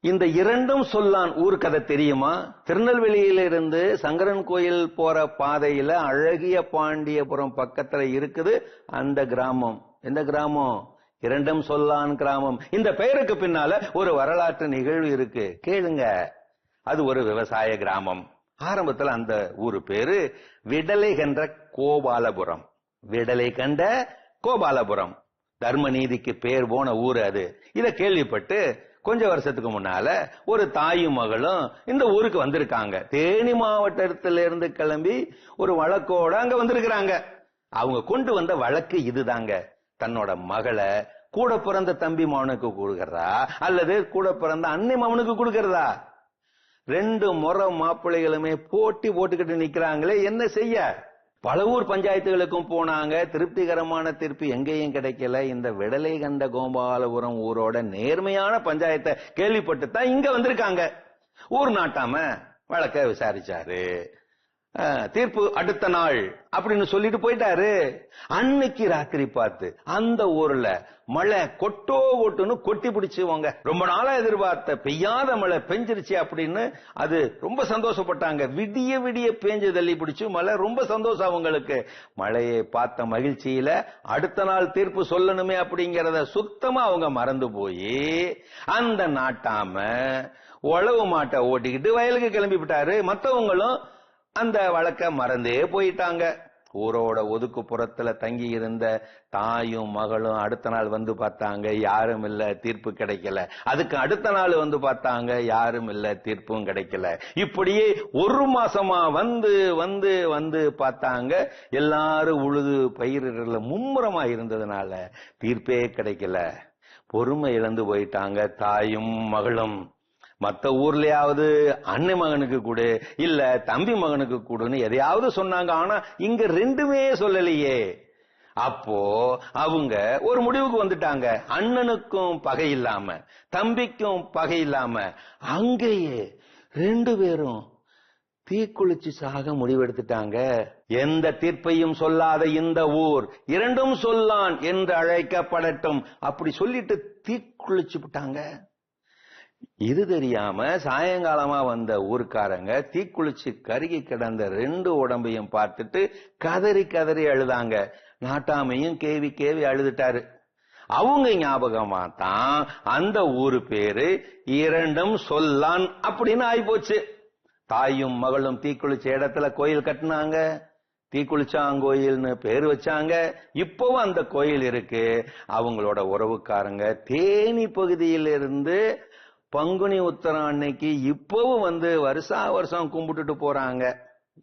இந்த இரண்டும் சொல்லான் ஊர் கதை தெரியுமா? திருநெல்வேலியிலிருந்து சங்கரன் கோயில் போற பாதையில அழகிய பாண்டியபுரம் பக்கத்துல இருக்குது அந்த கிராமம். எந்த கிராமம்? இரண்டும் சொல்லான் கிராமம். இந்த பெயருக்கு பின்னால ஒரு வரலாற்று நிகழ்வு இருக்கு. கேளுங்க. அது ஒரு விவசாய கிராமம். ஆரம்பத்தில் அந்த ஊரு பேரு விடலை கன்ற கோபாலபுரம். விடலை கண்ட கோபாலபுரம். தர்மநீதிக்கு பேர் போன ஊர் அது. இத கேள்விப்பட்டு கொஞ்ச வருஷத்துக்கு முன்னால ஒரு தாயும் மகளும் இந்த ஊருக்கு வந்திருக்காங்க. தேனி மாவட்டத்துல இருந்து கிளம்பி ஒரு வழக்கோட அங்க வந்திருக்கிறாங்க. அவங்க கொண்டு வந்த வழக்கு இதுதாங்க. தன்னோட மகளை கூட பிறந்த தம்பி மகனுக்கு கொடுக்கறதா? அல்லது கூட பிறந்த அன்னை மகனுக்கு கொடுக்கறதா? ரெண்டு முறை மாப்பிள்ளைகளுமே போட்டி போட்டுக்கிட்டு நிக்கிறாங்களே என்ன செய்ய? பல ஊர் பஞ்சாயத்துகளுக்கும் போனாங்க. திருப்திகரமான தீர்ப்பு எங்கேயும் கிடைக்கல. இந்த விடலை கண்ட கோபாலபுரம் ஊரோட நேர்மையான பஞ்சாயத்தை கேள்விப்பட்டு தான் இங்க வந்திருக்காங்க. ஊர் நாட்டாம வழக்க விசாரிச்சாரு. தீர்ப்பு அடுத்த நாள் அப்படின்னு சொல்லிட்டு போயிட்டாரு. அன்னைக்கு ராத்திரி பார்த்து அந்த ஊர்ல மழை கொட்டோ ஓட்டுன்னு கொட்டி பிடிச்சுவாங்க ரொம்ப நாளா எதிர்பார்த்த பெய்யாத மழை பெஞ்சிருச்சு அப்படின்னு அது ரொம்ப சந்தோஷப்பட்டாங்க. விடிய விடிய பேஞ்சு தள்ளி பிடிச்சு மழை ரொம்ப சந்தோஷம் அவங்களுக்கு. மழையை பார்த்த மகிழ்ச்சியில அடுத்த நாள் தீர்ப்பு சொல்லணுமே அப்படிங்கறத சுத்தமா அவங்க மறந்து போய் அந்த நாட்டாம உழவு மாட்டை ஓட்டிக்கிட்டு வயலுக்கு கிளம்பி விட்டாரு. மத்தவங்களும் அந்த வழக்க மறந்தே போயிட்டாங்க. ஊரோட ஒதுக்குப்புறத்துல தங்கி இருந்த தாயும் மகளும் அடுத்த நாள் வந்து பார்த்தாங்க யாரும் இல்ல தீர்ப்பு கிடைக்கல. அதுக்கு அடுத்த நாள் வந்து பார்த்தாங்க யாரும் இல்ல தீர்ப்பும் கிடைக்கல. இப்படியே ஒரு மாசமா வந்து வந்து வந்து பார்த்தாங்க. எல்லாரும் உழுது பயிரிடல மும்முரமா இருந்ததுனால தீர்ப்பே கிடைக்கல. பொறுமை இழந்து போயிட்டாங்க தாயும் மகளும். மத்த ஊர்லயாவது அண்ணன் மகனுக்கு கொடு இல்ல தம்பி மகனுக்கு கொடுன்னு எதையாவது சொன்னாங்க. ஆனா இங்க ரெண்டுமே சொல்லலையே. அப்போ அவங்க ஒரு முடிவுக்கு வந்துட்டாங்க. அண்ணனுக்கும் பகை இல்லாம தம்பிக்கும் பகை இல்லாம அங்கேயே ரெண்டு பேரும் தீக்குளிச்சு சாக முடிவெடுத்துட்டாங்க. எந்த தீர்ப்பையும் சொல்லாத இந்த ஊர் இரண்டும் சொல்லான் என்று அழைக்கப்படட்டும். அப்படி சொல்லிட்டு தீக்குளிச்சு விட்டாங்க. இது தெரியாம சாயங்காலமா வந்த ஊர்க்காரங்க தீக்குளிச்சு கருகி கிடந்த ரெண்டு உடம்பையும் பார்த்துட்டு கதறி கதறி அழுதாங்க. நாட்டாமையும் கேவி கேவி அழுதுட்டாரு. அவங்க ஞாபகமா தான் அந்த ஊரு பேரு இரண்டும் சொல்லான் அப்படின்னு ஆயிப்போச்சு. தாயும் மகளும் தீக்குளிச்ச இடத்துல கோயில் கட்டினாங்க. தீக்குளிச்சாங்கோயில்னு பேர் வச்சாங்க. இப்பவும் அந்த கோயில் இருக்கு. அவங்களோட உறவுக்காரங்க தேனி பகுதியிலிருந்து பங்குனி உத்தரம் அன்னைக்கு இப்பவும் வந்து வருஷா வருஷம் கும்பிட்டுட்டு போறாங்க.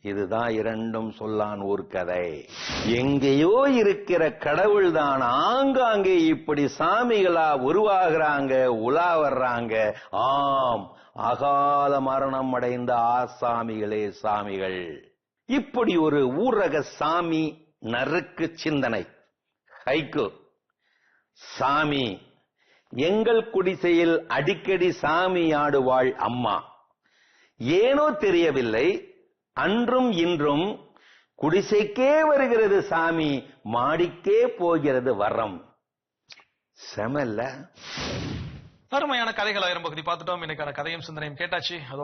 இதுதான் இரண்டும் சொல்லான் ஒரு கதை. எங்கேயோ இருக்கிற கடவுள் தான் ஆங்காங்கே இப்படி சாமிகளா உருவாகிறாங்க உலா வர்றாங்க ஆம் அகால மரணம் அடைந்த ஆசாமிகளே சாமிகள். இப்படி ஒரு ஊரக சாமி நறுக்கு சிந்தனை. ஹைக்கு சாமி எங்கள் குடிசையில் அடிக்கடி சாமி ஆடுவாள் அம்மா. ஏனோ தெரியவில்லை அன்றும் இன்றும் குடிசைக்கே வருகிறது சாமி மாடிக்கே போகிறது வரம். செமல்ல. அருமையான கதைகள் ஆயிரம் பகுதி பார்த்துட்டோம். இன்னைக்கான கதையும் சிந்தனையும் கேட்டாச்சு.